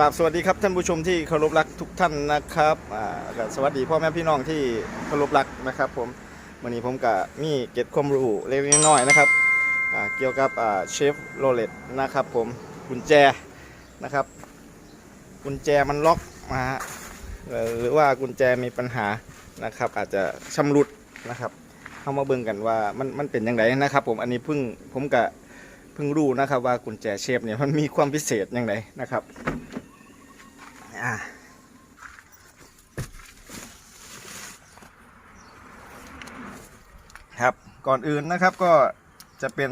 กราบสวัสดีครับท่านผู้ชมที่เคารพรักทุกท่านนะครับอ่าสวัสดีพ่อแม่พี่น้องที่เคารพรักนะครับผมวันนี้ผมกับมีเก็บความรู้เล็กน้อยนะครับอ่าเกี่ยวกับอ่าเชฟโรเลตนะครับผมกุญแจนะครับ กุญแจมันล็อกมาฮะหรือว่ากุญแจมีปัญหานะครับ อาจจะชำรุดนะครับเข้ามาเบิ่งกันว่ามันมันเป็นยังไงนะครับ ผมอันนี้เพิ่งผมกับเพิ่งรู้นะครับว่ากุญแจเชฟเนี่ยมันมีความพิเศษยังไงนะครับ อะครับก่อนอื่นนะครับก็จะเป็น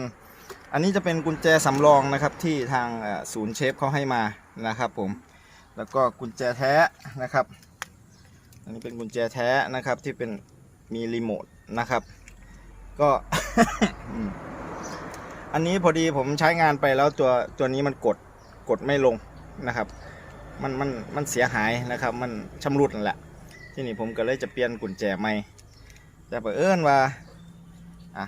อันนี้จะเป็นกุญแจสำรองนะครับที่ทางศูนย์เชฟเขาให้มานะครับผมแล้วก็กุญแจแท้นะครับ อันนี้เป็นกุญแจแท้นะครับที่เป็นมีรีโมทนะครับ ก็อันนี้พอดีผมใช้งานไปแล้วตัวตัวนี้มันกดกดไม่ลงนะครับ มันมันมันเสียหายนะครับ มันชำรุดนั่นแหละที่นี่ผมก็เลยจะเปลี่ยนกุญแจใหม่แต่เผอิญว่าอะ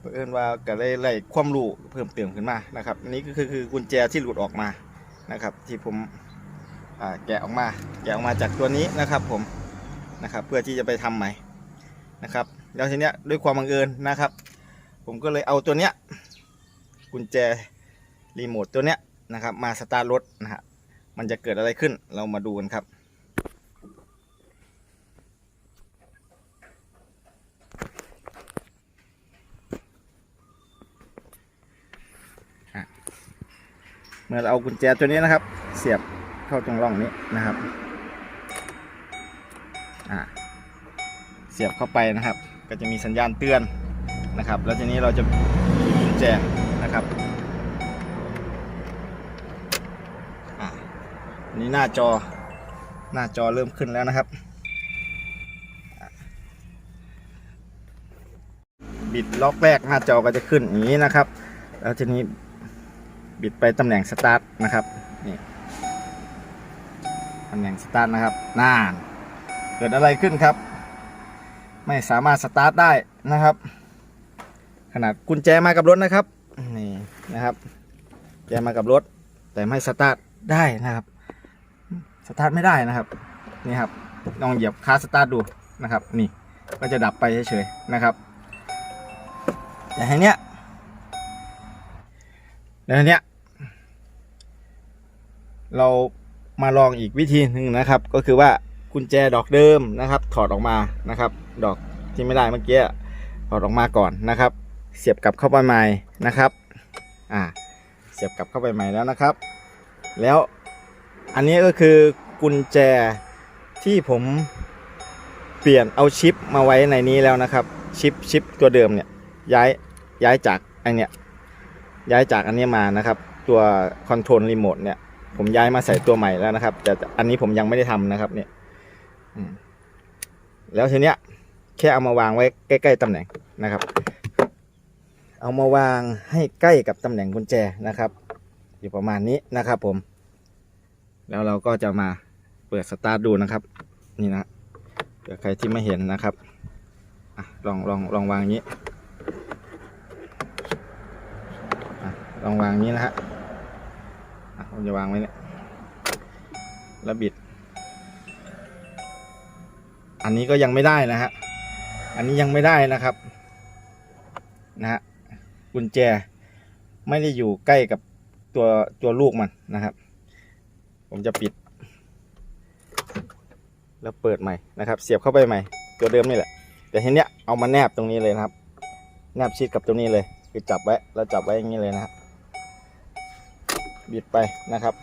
เผอิญว่าก็เลยไล่ความรู้เพิ่มเติมขึ้นมานะครับนนี้ก็คือคือกุญแจที่หลุดออกมานะครับ ที่ผมอ่าแกะออกมา แกะออกมาจากตัวนี้นะครับผมนะครับ เพื่อที่จะไปทำใหม่นะครับ แล้วทีเนี้ยด้วยความบังเอิญนะครับ ผมก็เลยเอาตัวเนี้ยกุญแจรีโมทตัวเนี้ยนะครับ มาสตาร์ทรถนะฮะ มันจะเกิดอะไรขึ้นเรามาดูกันครับ เมื่อเราเอากุญแจตัวนี้นะครับ เสียบเข้าตรงร่องนี้นะครับเสียบเข้าไปนะครับ ก็จะมีสัญญาณเตือนนะครับ แล้วทีนี้เราจะหยิบกุญแจนะครับ อ่า อั นี้หน้าจอ หน้าจอเริ่มขึ้นแล้วนะครับ บิดล็อกแรกหน้าจอก็จะขึ้นอย่างนี้นะครับ แล้วทีนี้บิดไปตำแหน่งสตาร์ทนะครับ นี่ตำแหน่งสตาร์ทนะครับน่านเกิดอะไรขึ้นครับ ไม่สามารถสตาร์ทได้นะครับ ขนาดกุญแจมากับรถนะครับ นี่นะครับแจมากับรถ แต่ไม่สตาร์ทได้นะครับ สตาร์ทไม่ได้นะครับนี่ครับลองเหยียบคาสตาร์ทดูนะครับ นี่ก็จะดับไปเฉยๆนะครับ แต่ทีเนี้ยแต่ทีเนี้ยเรามาลองอีกวิธีหนึ่งนะครับ ก็คือว่ากุญแจดอกเดิมนะครับ ถอดออกมานะครับ ดอกที่ไม่ได้เมื่อกี้ถอดออกมาก่อนนะครับ เสียบกลับเข้าไปใหม่นะครับอ่าเสียบกลับเข้าไปใหม่แล้วนะครับ แล้ว อันนี้ก็คือกุญแจที่ผมเปลี่ยนเอาชิปมาไว้ในนี้แล้วนะครับ ชิปชิปตัวเดิมเนี่ยย้ายย้ายจากไอเนี่ยย้ายจากอันนี้มานะครับ ตัวคอนโทรลรีโมทเนี่ยผมย้ายมาใส่ตัวใหม่แล้วนะครับ แต่อันนี้ผมยังไม่ได้ทำนะครับเนี่ยแล้วทีเนี้ยแค่เอามาวางไว้ใกล้ๆตำแหน่งนะครับ เอามาวางให้ใกล้กับตำแหน่งกุญแจนะครับ อยู่ประมาณนี้นะครับผม แล้วเราก็จะมาเปิดสตาร์ทดูนะครับ นี่นะเผื่อใครที่ไม่เห็นนะครับอลองลองลองวางนี้ลองวางนี้นะฮะอะผมจะวางไว้เนี่ยแล้วบิด อันนี้ก็ยังไม่ได้นะฮะอันนี้ยังไม่ได้นะครับนะฮะกุญแจไม่ได้อยู่ใกล้กับตัวตัวลูกมันนะครับ ผมจะปิด แล้วเปิดใหม่นะครับ เสียบเข้าไปใหม่ ตัวเดิมนี่แหละ แต่ทีเนี้ยเอามาแนบตรงนี้เลยนะครับ แนบชิดกับตรงนี้เลยคือจับไว้แล้วจับไว้อย่างนี้เลยนะครับบิดไปนะครับ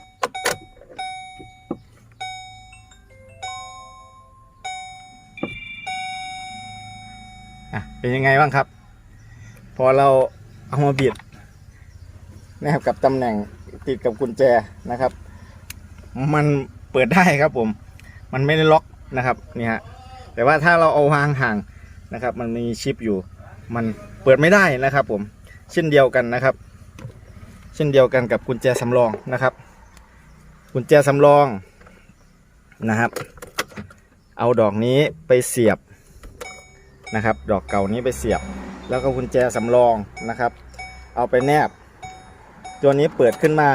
อะเป็นยังไงบ้างครับ พอเราเอามาบิดนะครับกับตำแหน่งติดกับกุญแจนะครับ มันเปิดได้ครับผม มันไม่ได้ล็อกนะครับนี่ฮะแต่ว่าถ้าเราเอาวางห่างนะครับ มันมีชิปอยู่ มันเปิดไม่ได้นะครับ ผมเช่นเดียวกันนะครับ เช่นเดียวกันกับกุญแจสำรองนะครับ กุญแจสำรองนะครับ เอาดอกนี้ไปเสียบนะครับ ดอกเก่านี้ไปเสียบ แล้วก็กุญแจสำรองนะครับ เอาไปแนบ ตัวนี้เปิดขึ้นมา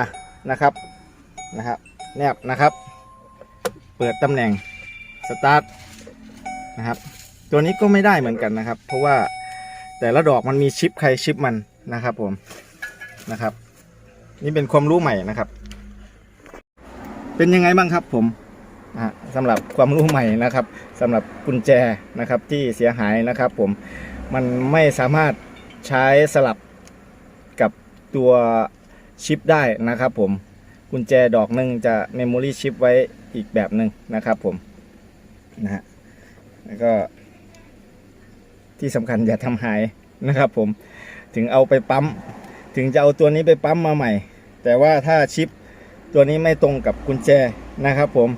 นะครับนะครับ แนบนะครับ เปิดตำแหน่งสตาร์ทนะครับ ตัวนี้ก็ไม่ได้เหมือนกันนะครับ เพราะว่าแต่ละดอกมันมีชิปใครชิปมันนะครับผมนะครับ นี่เป็นความรู้ใหม่นะครับ เป็นยังไงบ้างครับผมสำหรับความรู้ใหม่นะครับสำหรับกุญแจนะครับที่เสียหายนะครับ ผมมันไม่สามารถใช้สลับกับตัวชิปได้นะครับผม กุญแจดอกหนึ่งจะเมมโมรี่ชิปไว้อีกแบบหนึ่งนะครับผมนะฮะแล้วก็ ที่สำคัญอย่าทำหายนะครับผมถึงเอาไปปั๊ม ถึงจะเอาตัวนี้ไปปั๊มมาใหม่ แต่ว่าถ้าชิปตัวนี้ไม่ตรงกับกุญแจนะครับผม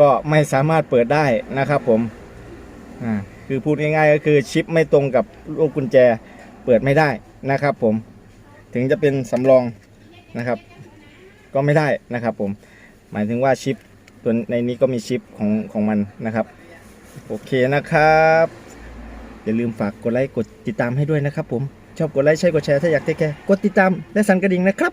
ก็ไม่สามารถเปิดได้นะครับผมอ่าคือพูดง่ายๆก็คือชิปไม่ตรงกับลูกกุญแจเปิดไม่ได้นะครับผมถึงจะเป็นสำรองนะครับ ก็ไม่ได้นะครับผมหมายถึงว่าชิปตัวในนี้ก็มีชิปของของมันนะครับโอเคนะครับอย่าลืมฝากกดไลค์กดติดตามให้ด้วยนะครับผมชอบกดไลค์ใช่กดแชร์ถ้าอยากเทคแคร์กดติดตามและสั่นกระดิ่งนะครับ